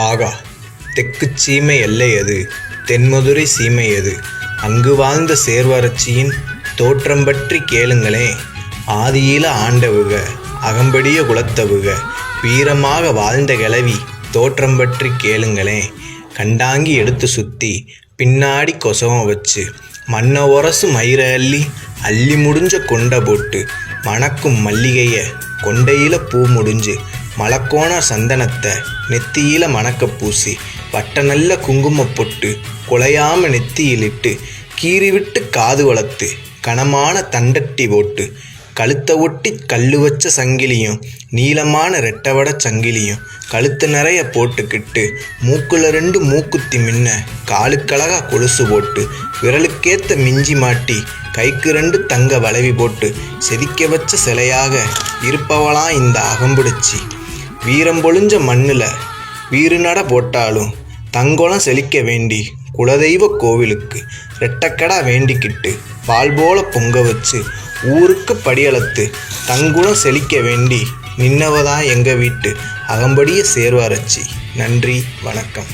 ஆகா தெக்குச் சீமை எல்லை அது தென்மதுரை சீமை அது அங்கு வாழ்ந்த சேர்வரட்சியின் தோற்றம் பற்றி கேளுங்களேன் ஆதியில ஆண்டவுக அகம்படிய குலத்தவுக வீரமாக வாழ்ந்த கிளவி தோற்றம் பற்றி கேளுங்களேன் கண்டாங்கி எடுத்து சுத்தி பின்னாடி கொசவம் வச்சு மண்ண உரசு மயிர அள்ளி அள்ளி முடிஞ்ச கொண்டை போட்டு மணக்கும் மல்லிகைய கொண்டையில பூ முடிஞ்சு மலக்கோண சந்தனத்தை நெத்தியில மணக்க பூசி வட்ட நல்ல குங்கும பொட்டு குலையாம நெத்தியிலிட்டு கீறி விட்டு காது வளர்த்து கனமான தண்டட்டி போட்டு கழுத்தை ஒட்டி கல்லு வச்ச சங்கிலியும் நீளமான ரெட்டவட சங்கிலியும் கழுத்து நிறைய போட்டுக்கிட்டு மூக்குல ரெண்டு மூக்குத்தி மின்ன காலுக்கழகா கொலுசு போட்டு விரலுக்கேத்த மிஞ்சி மாட்டி கைக்கு ரெண்டு தங்க வளைவி போட்டு செதிக்க வச்ச சிலையாக இருப்பவளா இந்த அகம்பிடிச்சி. வீரம் பொழிஞ்ச மண்ணில் வீறு நட போட்டாலும் தங்குளம் செழிக்க வேண்டி குலதெய்வ கோவிலுக்கு ரெட்டக்கடா வேண்டிக்கிட்டு பால் போல பொங்க வச்சு ஊருக்கு படியளத்து தங்குளம் செழிக்க வேண்டி நின்னவதான் எங்கள் வீட்டு அகம்படிய சேர்வாரச்சி நன்றி வணக்கம்.